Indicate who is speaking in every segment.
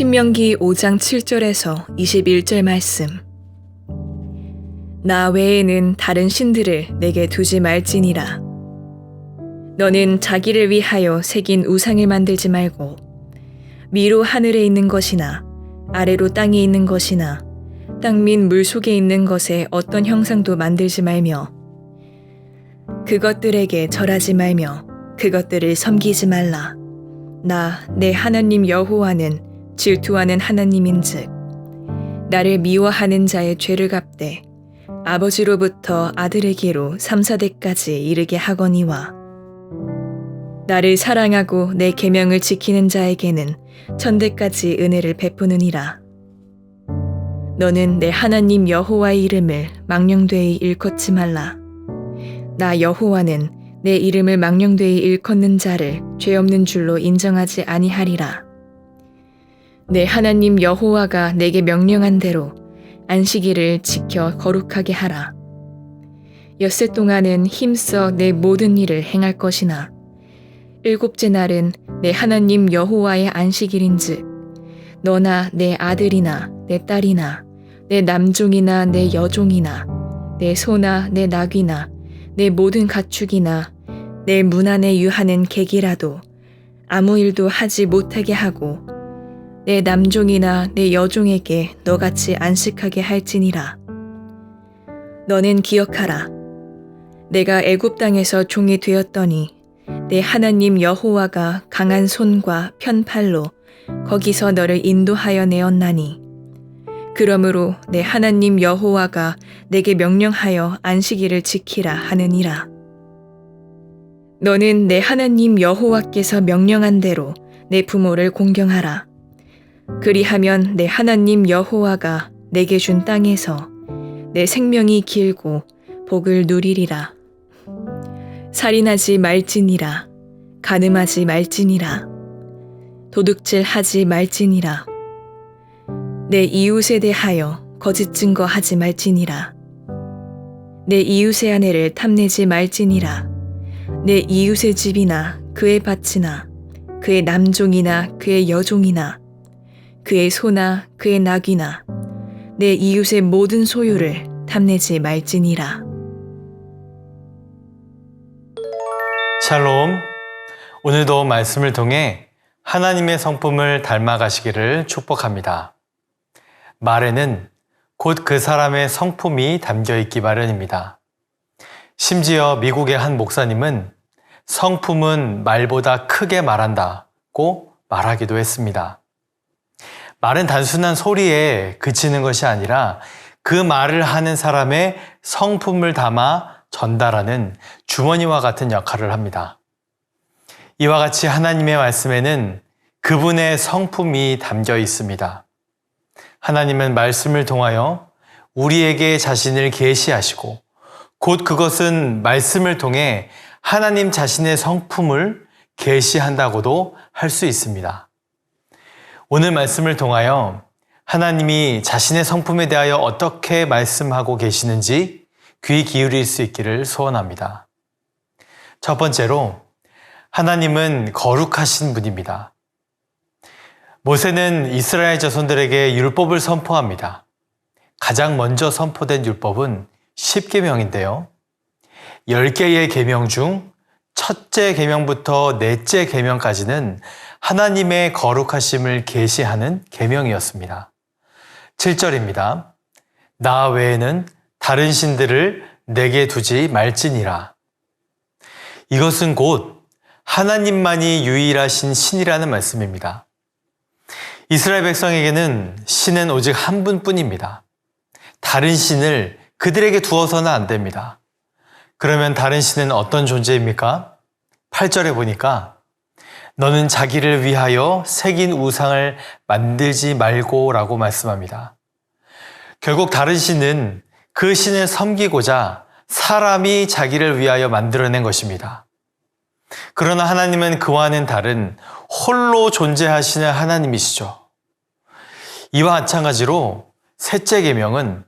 Speaker 1: 신명기 5장 7절에서 21절 말씀. 나 외에는 다른 신들을 내게 두지 말지니라. 너는 자기를 위하여 새긴 우상을 만들지 말고 위로 하늘에 있는 것이나 아래로 땅에 있는 것이나 땅 및 물 속에 있는 것에 어떤 형상도 만들지 말며 그것들에게 절하지 말며 그것들을 섬기지 말라. 나 내 하나님 여호와는 질투하는 하나님인즉 나를 미워하는 자의 죄를 갚되 아버지로부터 아들에게로 3, 4대까지 이르게 하거니와 나를 사랑하고 내 계명을 지키는 자에게는 천대까지 은혜를 베푸느니라. 너는 내 하나님 여호와의 이름을 망령되이 일컫지 말라. 나 여호와는 내 이름을 망령되이 일컫는 자를 죄 없는 줄로 인정하지 아니하리라 내 하나님 여호와가 내게 명령한 대로 안식일을 지켜 거룩하게 하라. 엿새 동안은 힘써 내 모든 일을 행할 것이나 일곱째 날은 내 하나님 여호와의 안식일인즉 너나 내 아들이나 내 딸이나 내 남종이나 내 여종이나 내 소나 내 낙이나 내 모든 가축이나 내 문 안에 유하는 객이라도 아무 일도 하지 못하게 하고 내 남종이나 내 여종에게 너같이 안식하게 할지니라. 너는 기억하라. 내가 애굽 땅에서 종이 되었더니 내 하나님 여호와가 강한 손과 편팔로 거기서 너를 인도하여 내었나니. 그러므로 내 하나님 여호와가 내게 명령하여 안식일을 지키라 하느니라. 너는 내 하나님 여호와께서 명령한 대로 내 부모를 공경하라. 그리하면 내 하나님 여호와가 내게 준 땅에서 내 생명이 길고 복을 누리리라. 살인하지 말지니라. 가늠하지 말지니라. 도둑질 하지 말지니라. 내 이웃에 대하여 거짓 증거하지 말지니라. 내 이웃의 아내를 탐내지 말지니라. 내 이웃의 집이나 그의 밭이나 그의 남종이나 그의 여종이나 그의 소나 그의 낙이나 내 이웃의 모든 소유를 탐내지 말지니라.
Speaker 2: 샬롬. 오늘도 말씀을 통해 하나님의 성품을 닮아가시기를 축복합니다. 말에는 곧 그 사람의 성품이 담겨 있기 마련입니다. 심지어 미국의 한 목사님은 성품은 말보다 크게 말한다고 말하기도 했습니다. 말은 단순한 소리에 그치는 것이 아니라 그 말을 하는 사람의 성품을 담아 전달하는 주머니와 같은 역할을 합니다. 이와 같이 하나님의 말씀에는 그분의 성품이 담겨 있습니다. 하나님은 말씀을 통하여 우리에게 자신을 계시하시고 곧 그것은 말씀을 통해 하나님 자신의 성품을 계시한다고도 할 수 있습니다. 오늘 말씀을 통하여 하나님이 자신의 성품에 대하여 어떻게 말씀하고 계시는지 귀 기울일 수 있기를 소원합니다. 첫 번째로 하나님은 거룩하신 분입니다. 모세는 이스라엘 자손들에게 율법을 선포합니다. 가장 먼저 선포된 율법은 10계명인데요. 10개의 계명 중 첫째 계명부터 넷째 계명까지는 하나님의 거룩하심을 계시하는 계명이었습니다. 7절입니다. 나 외에는 다른 신들을 내게 두지 말지니라. 이것은 곧 하나님만이 유일하신 신이라는 말씀입니다. 이스라엘 백성에게는 신은 오직 한 분뿐입니다. 다른 신을 그들에게 두어서는 안 됩니다. 그러면 다른 신은 어떤 존재입니까? 8절에 보니까 너는 자기를 위하여 새긴 우상을 만들지 말고 라고 말씀합니다. 결국 다른 신은 그 신을 섬기고자 사람이 자기를 위하여 만들어낸 것입니다. 그러나 하나님은 그와는 다른 홀로 존재하시는 하나님이시죠. 이와 마찬가지로 셋째 계명은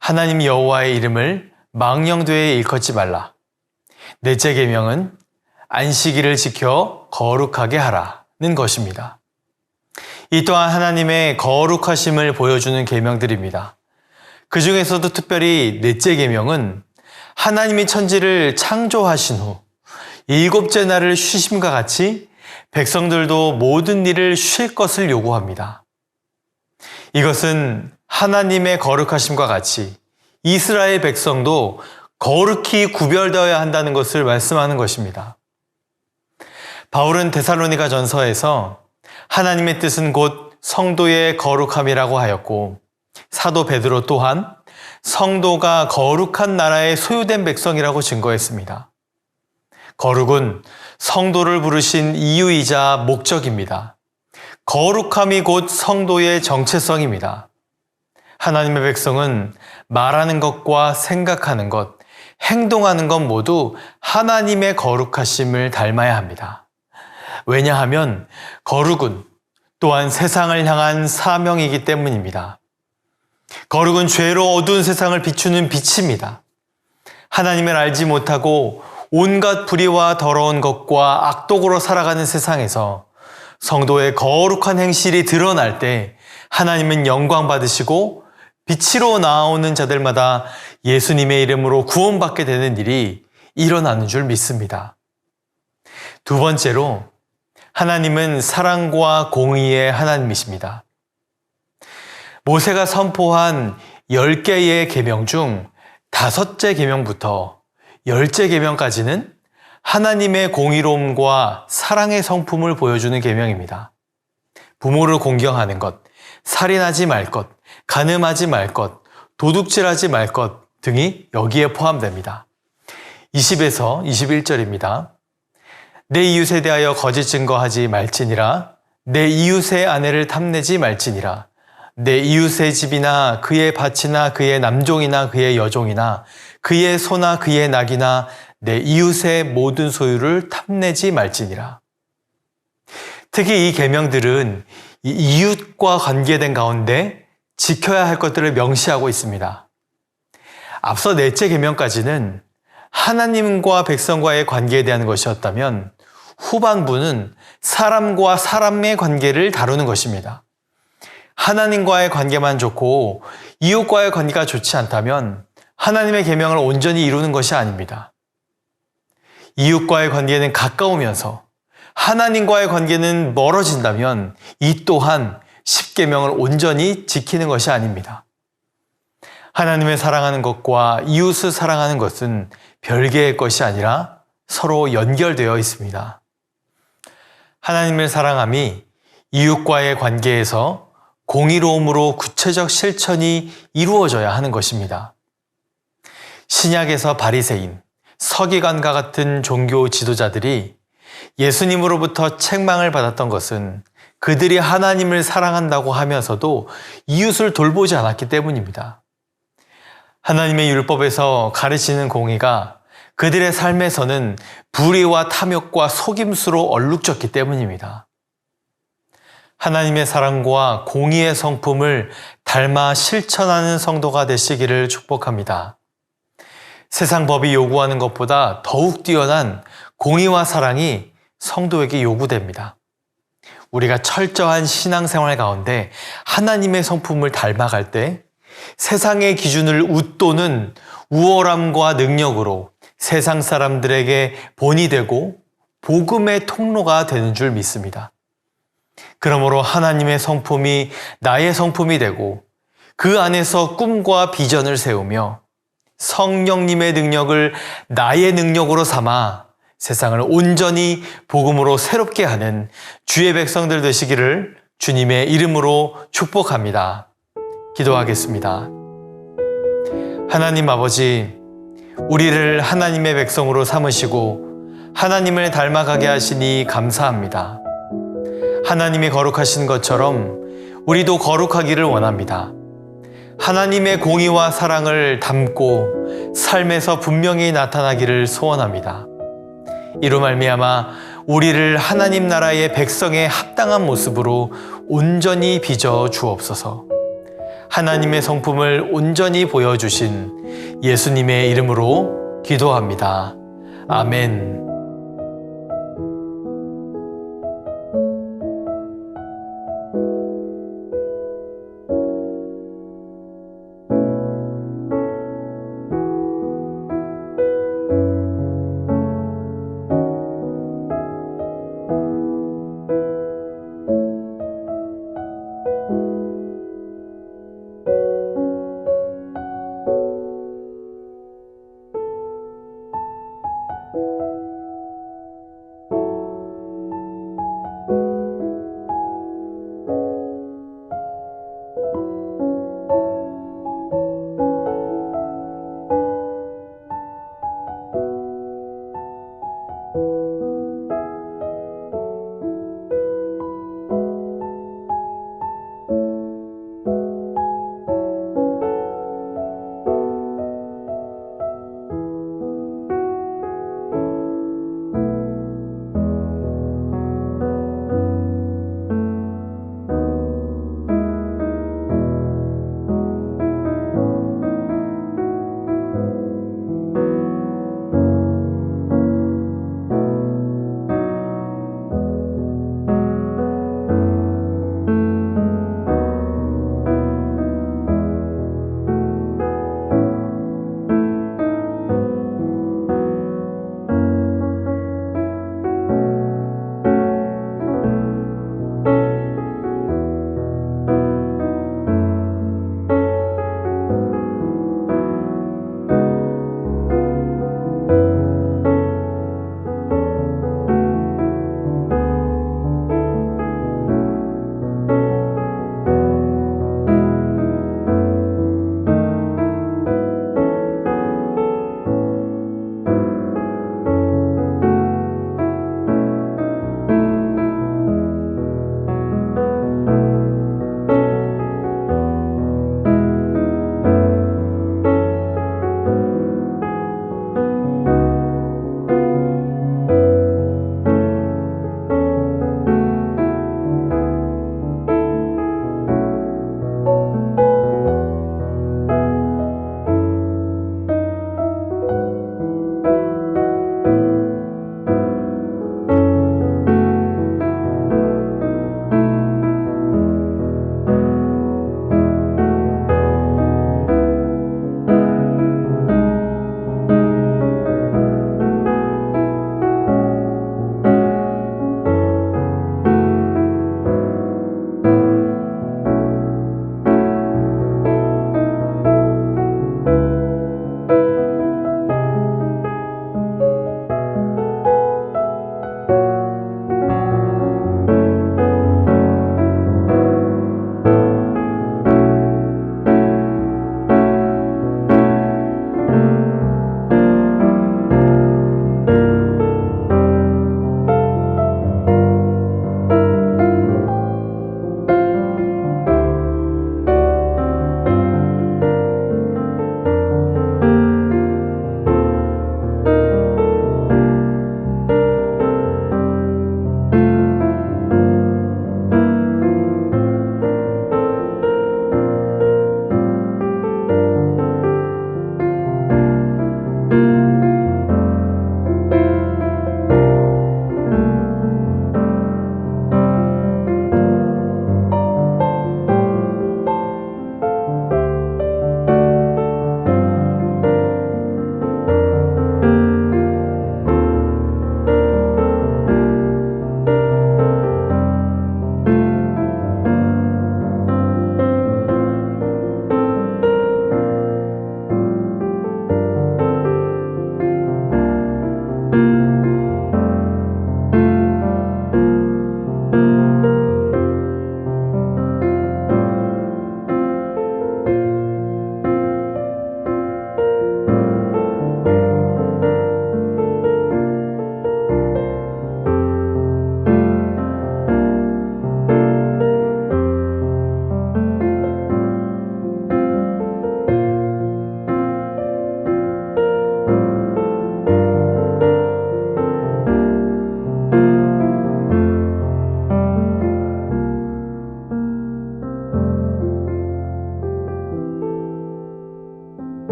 Speaker 2: 하나님 여호와의 이름을 망령되이 일컫지 말라. 넷째 계명은 안식일을 지켜 거룩하게 하라는 것입니다. 이 또한 하나님의 거룩하심을 보여주는 계명들입니다. 그 중에서도 특별히 넷째 계명은 하나님이 천지를 창조하신 후 일곱째 날을 쉬심과 같이 백성들도 모든 일을 쉴 것을 요구합니다. 이것은 하나님의 거룩하심과 같이 이스라엘 백성도 거룩히 구별되어야 한다는 것을 말씀하는 것입니다. 바울은 데살로니가 전서에서 하나님의 뜻은 곧 성도의 거룩함이라고 하였고 사도 베드로 또한 성도가 거룩한 나라의 소유된 백성이라고 증거했습니다. 거룩은 성도를 부르신 이유이자 목적입니다. 거룩함이 곧 성도의 정체성입니다. 하나님의 백성은 말하는 것과 생각하는 것, 행동하는 것 모두 하나님의 거룩하심을 닮아야 합니다. 왜냐하면 거룩은 또한 세상을 향한 사명이기 때문입니다. 거룩은 죄로 어두운 세상을 비추는 빛입니다. 하나님을 알지 못하고 온갖 불의와 더러운 것과 악독으로 살아가는 세상에서 성도의 거룩한 행실이 드러날 때 하나님은 영광 받으시고 빛으로 나오는 자들마다 예수님의 이름으로 구원받게 되는 일이 일어나는 줄 믿습니다. 두 번째로 하나님은 사랑과 공의의 하나님이십니다. 모세가 선포한 10개의 계명 중 다섯째 계명부터 열째 계명까지는 하나님의 공의로움과 사랑의 성품을 보여주는 계명입니다. 부모를 공경하는 것, 살인하지 말 것, 간음하지 말 것, 도둑질하지 말 것 등이 여기에 포함됩니다. 20에서 21절입니다. 내 이웃에 대하여 거짓 증거하지 말지니라. 내 이웃의 아내를 탐내지 말지니라. 내 이웃의 집이나 그의 밭이나 그의 남종이나 그의 여종이나 그의 소나 그의 낙이나 내 이웃의 모든 소유를 탐내지 말지니라. 특히 이 계명들은 이 이웃과 관계된 가운데 지켜야 할 것들을 명시하고 있습니다. 앞서 넷째 계명까지는 하나님과 백성과의 관계에 대한 것이었다면 후반부는 사람과 사람의 관계를 다루는 것입니다. 하나님과의 관계만 좋고 이웃과의 관계가 좋지 않다면 하나님의 계명을 온전히 이루는 것이 아닙니다. 이웃과의 관계는 가까우면서 하나님과의 관계는 멀어진다면 이 또한 십계명을 온전히 지키는 것이 아닙니다. 하나님을 사랑하는 것과 이웃을 사랑하는 것은 별개의 것이 아니라 서로 연결되어 있습니다. 하나님을 사랑함이 이웃과의 관계에서 공의로움으로 구체적 실천이 이루어져야 하는 것입니다. 신약에서 바리새인, 서기관과 같은 종교 지도자들이 예수님으로부터 책망을 받았던 것은 그들이 하나님을 사랑한다고 하면서도 이웃을 돌보지 않았기 때문입니다. 하나님의 율법에서 가르치는 공의가 그들의 삶에서는 불의와 탐욕과 속임수로 얼룩졌기 때문입니다. 하나님의 사랑과 공의의 성품을 닮아 실천하는 성도가 되시기를 축복합니다. 세상 법이 요구하는 것보다 더욱 뛰어난 공의와 사랑이 성도에게 요구됩니다. 우리가 철저한 신앙생활 가운데 하나님의 성품을 닮아갈 때 세상의 기준을 웃도는 우월함과 능력으로 세상 사람들에게 본이 되고 복음의 통로가 되는 줄 믿습니다. 그러므로 하나님의 성품이 나의 성품이 되고 그 안에서 꿈과 비전을 세우며 성령님의 능력을 나의 능력으로 삼아 세상을 온전히 복음으로 새롭게 하는 주의 백성들 되시기를 주님의 이름으로 축복합니다. 기도하겠습니다. 하나님 아버지, 우리를 하나님의 백성으로 삼으시고 하나님을 닮아가게 하시니 감사합니다. 하나님이 거룩하신 것처럼 우리도 거룩하기를 원합니다. 하나님의 공의와 사랑을 담고 삶에서 분명히 나타나기를 소원합니다. 이로 말미암아 우리를 하나님 나라의 백성의 합당한 모습으로 온전히 빚어 주옵소서. 하나님의 성품을 온전히 보여주신 예수님의 이름으로 기도합니다. 아멘.